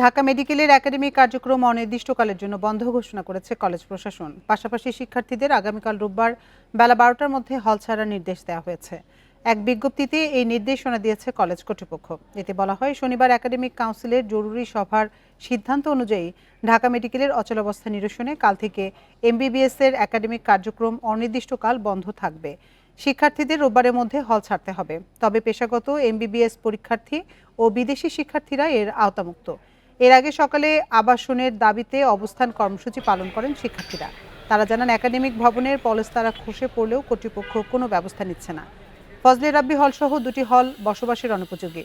ঢাকা মেডিকেলের একাডেমিক কার্যক্রম অনির্দিষ্টকালের জন্য বন্ধ ঘোষণা করেছে কলেজ প্রশাসন। পাশাপাশি শিক্ষার্থীদের আগামীকাল রোববার বেলা বারোটার মধ্যে হল ছাড়ার নির্দেশ দেওয়া হয়েছে। এক বিজ্ঞপ্তিতে এই নির্দেশনা দিয়েছে কলেজ কর্তৃপক্ষ। এতে বলা হয়, শনিবার একাডেমিক কাউন্সিলের জরুরি সভার সিদ্ধান্ত অনুযায়ী ঢাকা মেডিকেলের অচলাবস্থা নিরসনে কাল থেকে এমবিবিএস এর একাডেমিক কার্যক্রম অনির্দিষ্টকাল বন্ধ থাকবে। শিক্ষার্থীদের রোববারের মধ্যে হল ছাড়তে হবে। তবে পেশাগত এমবিবিএস পরীক্ষার্থী ও বিদেশি শিক্ষার্থীরা এর আওতামুক্ত। এর আগে সকালে আবাসনের দাবিতে অবস্থান কর্মসূচি পালন করেন শিক্ষার্থীরা। তারা জানান, একাডেমিক ভবনের পলস্তারা খসে পড়লেও কর্তৃপক্ষ কোনো ব্যবস্থা নিচ্ছে না। ফজলে রাব্বি হল সহ দুটি হল বসবাসের অনুপযোগী।